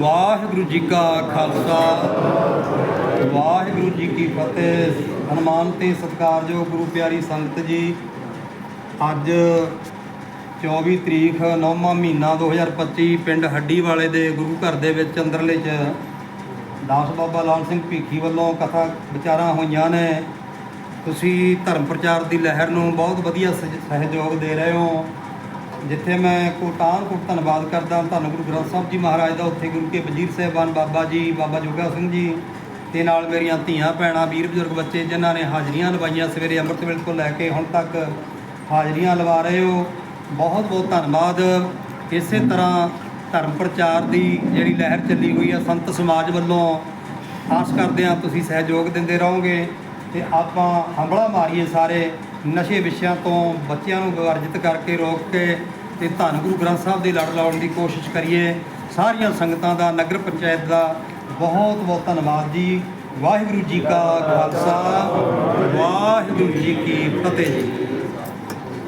ਵਾਹਿਗੁਰੂ ਜੀ ਕਾ ਖਾਲਸਾ, ਵਾਹਿਗੁਰੂ ਜੀ ਕੀ ਫਤਿਹ। ਹਨੂਮਾਨ ਤੇ ਸਤਿਕਾਰਯੋਗ ਗੁਰੂ ਪਿਆਰੀ ਸੰਗਤ ਜੀ, ਅੱਜ 24 ਤਰੀਕ 9ਵਾਂ ਮਹੀਨਾ 2025 ਪਿੰਡ ਹੱਡੀ ਵਾਲੇ ਦੇ ਗੁਰੂ ਘਰ ਦੇ ਵਿੱਚ ਅੰਦਰਲੇ ਚ ਦਾਸ ਬਾਬਾ ਲਾਲ ਸਿੰਘ ਭੀਖੀ ਵੱਲੋਂ ਕਥਾ ਵਿਚਾਰਾਂ ਹੋਈਆਂ ਨੇ। ਤੁਸੀਂ ਧਰਮ ਪ੍ਰਚਾਰ ਦੀ ਲਹਿਰ ਨੂੰ ਬਹੁਤ ਵਧੀਆ ਸਹਿ- ਸਹਿਯੋਗ ਦੇ ਰਹੇ ਹੋ। ਜਿੱਥੇ ਮੈਂ ਕੋਟਾਨ ਕੋਟ ਧੰਨਵਾਦ ਕਰਦਾ, ਧੰਨ ਗੁਰੂ ਗ੍ਰੰਥ ਸਾਹਿਬ ਜੀ ਮਹਾਰਾਜ ਦਾ, ਉੱਥੇ ਗੁਰੂ ਕੇ ਵਜ਼ੀਰ ਸਾਹਿਬਾਨ ਬਾਬਾ ਜੀ, ਬਾਬਾ ਜੋਗਾ ਸਿੰਘ ਜੀ ਤੇ ਨਾਲ ਮੇਰੀਆਂ ਧੀਆਂ, ਭੈਣਾਂ, ਵੀਰ ਬਜ਼ੁਰਗ ਬੱਚੇ ਜਿਨ੍ਹਾਂ ਨੇ ਹਾਜ਼ਰੀਆਂ ਲਵਾਈਆਂ ਸਵੇਰੇ ਅੰਮ੍ਰਿਤ ਵੇਲੇ ਤੋਂ ਲੈ ਕੇ ਹੁਣ ਤੱਕ ਹਾਜ਼ਰੀਆਂ ਲਵਾ ਰਹੇ ਹੋ। ਬਹੁਤ ਬਹੁਤ ਧੰਨਵਾਦ। ਇਸੇ ਤਰ੍ਹਾਂ ਧਰਮ ਪ੍ਰਚਾਰ ਦੀ ਜਿਹੜੀ ਲਹਿਰ ਚੱਲੀ ਹੋਈ ਆ, ਸੰਤ ਸਮਾਜ ਵੱਲੋਂ ਆਸ ਕਰਦੇ ਹਾਂ, ਤੁਸੀਂ ਸਹਿਯੋਗ ਦਿੰਦੇ ਰਹੋਗੇ ਤੇ ਆਪਾਂ ਹੰਬਲਾ ਮਾਰੀਏ ਸਾਰੇ ਨਸ਼ੇ ਵਿਸ਼ਿਆਂ ਤੋਂ ਬੱਚਿਆਂ ਨੂੰ ਵਰਜਿਤ ਕਰਕੇ ਰੋਕ ਕੇ ਤੇ ਧੰਨ ਗੁਰੂ ਗ੍ਰੰਥ ਸਾਹਿਬ ਦੀ ਲੜ ਲਾਉਣ ਦੀ ਕੋਸ਼ਿਸ਼ ਕਰੀਏ। ਸਾਰੀਆਂ ਸੰਗਤਾਂ ਦਾ, ਨਗਰ ਪੰਚਾਇਤ ਦਾ ਬਹੁਤ ਬਹੁਤ ਧੰਨਵਾਦ ਜੀ। ਵਾਹਿਗੁਰੂ ਜੀ ਕਾ ਖਾਲਸਾ, ਵਾਹਿਗੁਰੂ ਜੀ ਕੀ ਫਤਿਹ ਜੀ।